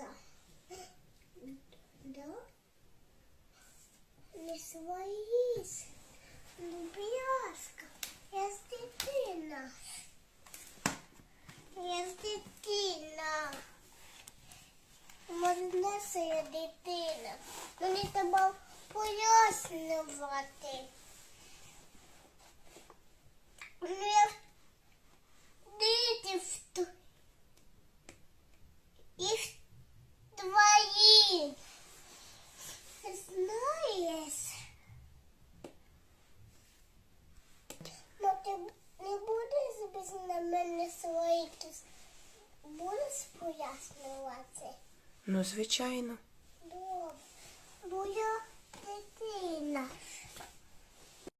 лица. Да? Не своїсь. Люб'язка. Я з дитина. Я з дитина. Можна, що я дитина. Мені треба пояснювати. Ну, звичайно.